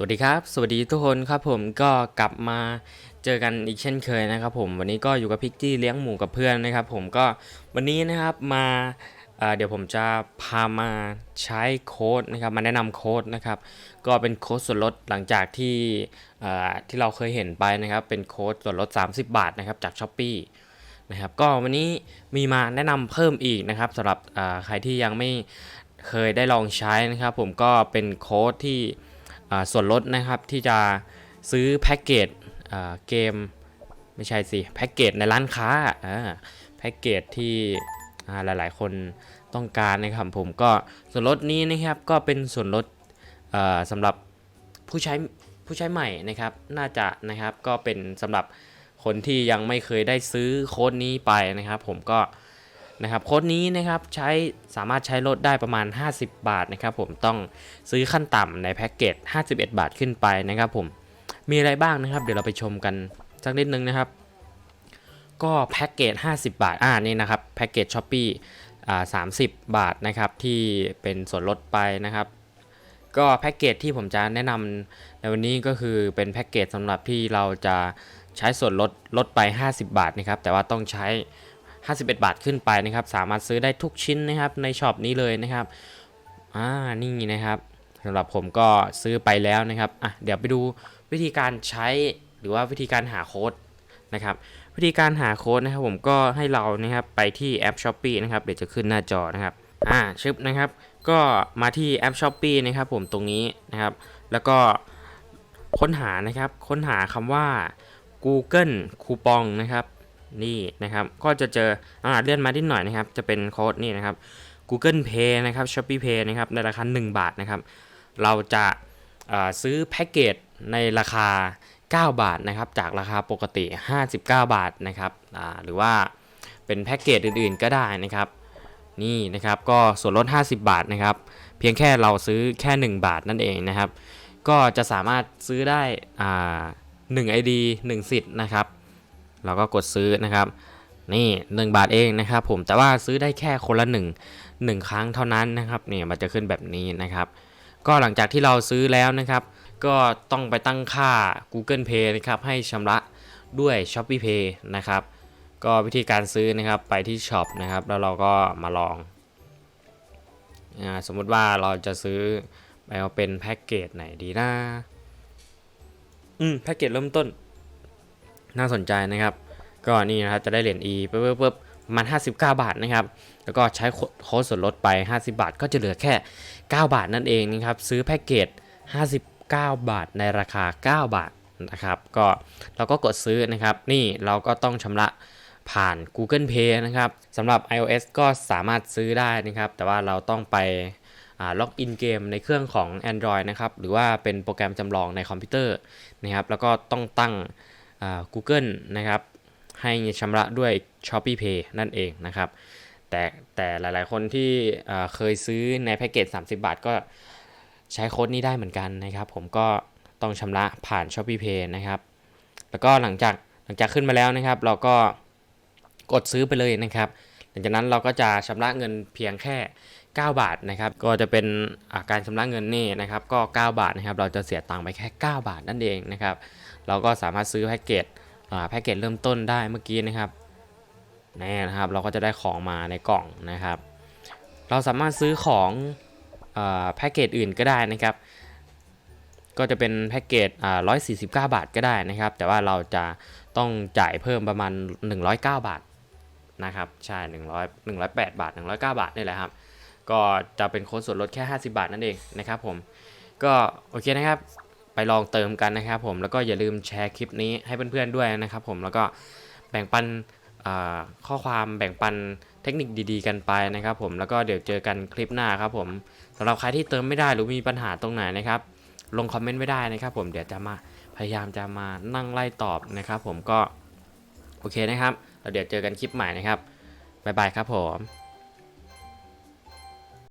สวัสดีครับ สวัสดีทุกคนครับผมก็กลับมาเจอกันอีกเช่นเคยนะครับผมวันนี้ก็อยู่กับพิกจี้เลี้ยงหมูกับเพื่อนนะครับผมก็วันนี้นะครับมาเเดี๋ยวผมจะพามาใช้โค้ดนะครับมาแนะนำโค้ดนะครับก็เป็นโค้ดส่วนลดหลังจากที่ที่เราเคยเห็นไปนะครับเป็นโค้ดส่วนลด 30 บาทนะครับจาก s h อ p e e นะครับก็วันนี้มีมาแนะนำเพิ่มอีกนะครับสำหรับใครที่ยังไม่เคยได้ลองใช้นะครับผมก็เป็นโค้ดที่ ส่วนลดนะครับที่จะซื้อแพ็กเกจเกมไม่ใช่สิแพ็กเกจในร้านค้าแพ็กเกจที่อ่าหลายๆ คนต้องการนะครับผมก็ส่วนลดนี้นะครับก็เป็นส่วนลดสำหรับผู้ใช้ผู้ใช้ใหม่นะครับน่าจะนะครับก็เป็นสำหรับคนที่ยังไม่เคยได้ซื้อโค้ดนี้ไปนะครับ ผมก็ นะครับโค้ดนี้นะครับใช้สามารถใช้ลดได้ประมาณ 50 บาทนะครับผมต้องซื้อขั้นต่ำในแพ็กเกจ 51 บาทขึ้นไปนะครับผมมีอะไรบ้างนะครับ เดี๋ยวเราไปชมกันสักนิดนึงนะครับ ก็แพ็กเกจ 50 บาทอ่านี่นะครับแพ็กเกจช้อปปี้อ่า30บาทนะครับที่เป็นส่วนลดไปนะครับก็แพ็กเกจที่ผมจะแนะนำในวันนี้ก็คือเป็นแพ็กเกจสำหรับที่เราจะใช้ส่วนลดลดไป 50 บาทนะครับแต่ว่าต้องใช้ 51 บาทขึ้นไปนะครับ สามารถซื้อได้ทุกชิ้นนะครับในช็อปนี้เลยนะครับอ่านี่นะครับสำหรับผมก็ซื้อไปแล้วนะครับอะเดี๋ยวไปดูวิธีการใช้หรือว่าวิธีการหาโค้ดนะครับ วิธีการหาโค้ดนะครับ ผมก็ให้เรานะครับไปที่แอป s h อ p e e นะครับเดี๋ยวจะขึ้นหน้าจอนะครับอ่าชึบนะครับ ก็มาที่แอป s h อ p e e นะครับ ผมตรงนี้นะครับ แล้วก็ค้นหานะครับ ค้นหาคำว่า Google คูปองนะครับ นี่นะครับ ก็จะเจออ่าเลื่อนมาที่หน่อยนะครับ จะเป็นโค้ดนี่นะครับ Google Pay นะครับ Shopee Pay นะครับในราคา1 บาทนะครับ เราจะซื้อแพ็กเกจในราคา 9 บาทนะครับ จากราคาปกติ 59 บาทนะครับหรือว่าเป็นแพ็กเกจอื่นๆก็ได้นะครับ นี่นะครับก็ส่วนลด 50 บาทนะครับ เพียงแค่เราซื้อแค่ 1 บาทนั่นเองนะครับ ก็จะสามารถซื้อได้อ่า1 ID 1สิทธิ์นะครับ เราก็กดซื้อนะครับ นี่ 1 บาทเองนะครับ ผมแต่ว่าซื้อได้แค่คนละ 1 1 ครั้งเท่านั้นนะครับเนี่ยมันจะขึ้นแบบนี้นะครับ ก็หลังจากที่เราซื้อแล้วนะครับ ก็ต้องไปตั้งค่า Google Pay นะครับให้ชำระด้วย Shopee Pay นะครับก็วิธีการซื้อนะครับไปที่ช็อปนะครับแล้วเราก็มาลองอสมมุติว่าเราจะซื้อไปเอาเป็นแพ็กเกจไหนดีนะอืมแพ็กเกจเริ่มต้น น่าสนใจนะครับ ก็นี่นะครับจะได้เหรียญ E ปึ๊บปึ๊บประมาณ59 บาทนะครับ แล้วก็ใช้โค้ดส่วนลดไป 50 บาท ก็จะเหลือแค่ 9 บาทนั่นเองนะครับ ซื้อแพ็กเกจ 59 บาทในราคา 9 บาทนะครับ ก็เราก็กดซื้อนะครับ นี่เราก็ต้องชำระผ่าน Google Pay นะครับสำหรับ iOS ก็สามารถซื้อได้นะครับ แต่ว่าเราต้องไปล็อกอินเกมในเครื่องของ Android นะครับ หรือว่าเป็นโปรแกรมจำลองในคอมพิวเตอร์นะครับ แล้วก็ต้องตั้ง Google นะครับให้ชำระด้วย Shopee Pay นั่นเองนะครับแต่แต่หลายๆ คนที่เคยซื้อในแพ็กเกจ 30 บาทก็ใช้โค้ดนี้ได้เหมือนกันนะครับ ผมก็ต้องชำระผ่าน Shopee Pay นะครับ แล้วก็หลังจากหลังจากขึ้นมาแล้วนะครับ เราก็กดซื้อไปเลยนะครับ หลังจากนั้นเราก็จะชำระเงินเพียงแค่ 9 บาทนะครับ ก็จะเป็นาการชำระเงินนี่นะครับ ก็ 9 บาทนะครับ เราจะเสียตังค์ไปแค่ 9 บาทนั่นเองนะครับ เราก็สามารถซื้อแพ็กเกจแพ็กเกจเริ่มต้นได้เมื่อกี้นะครับนี่นะครับเราก็จะได้ของมาในกล่องนะครับ เราสามารถซื้อของแพ็กเกจอื่นก็ได้นะครับ ก็จะเป็นแพ็กเกจอ่า149บาทก็ได้นะครับ แต่ว่าเราจะต้องจ่ายเพิ่มประมาณ 109 บาทนะครับใช่100 108 บาท 109 บาทนี่แหละครับ ก็จะเป็นโค้ดส่วนลดแค่ 50 บาทนั่นเองนะครับผมก็โอเคนะครับ ไปลองเติมกันนะครับผมแล้วก็อย่าลืมแชร์คลิปนี้ให้เพื่อนๆด้วยนะครับผมแล้วก็แบ่งปันข้อความแบ่งปันเทคนิคดีๆ กันไปนะครับผมแล้วก็เดี๋ยวเจอกันคลิปหน้าครับผมสำหรับใครที่เติมไม่ได้หรือมีปัญหาตรงไหนนะครับลงคอมเมนต์ไว้ได้นะครับผมเดี๋ยวจะมาพยายามจะมานั่งไล่ตอบนะครับผมก็โอเคนะครับแล้วเดี๋ยวเจอกันคลิปใหม่นะครับบ๊ายบายครับผม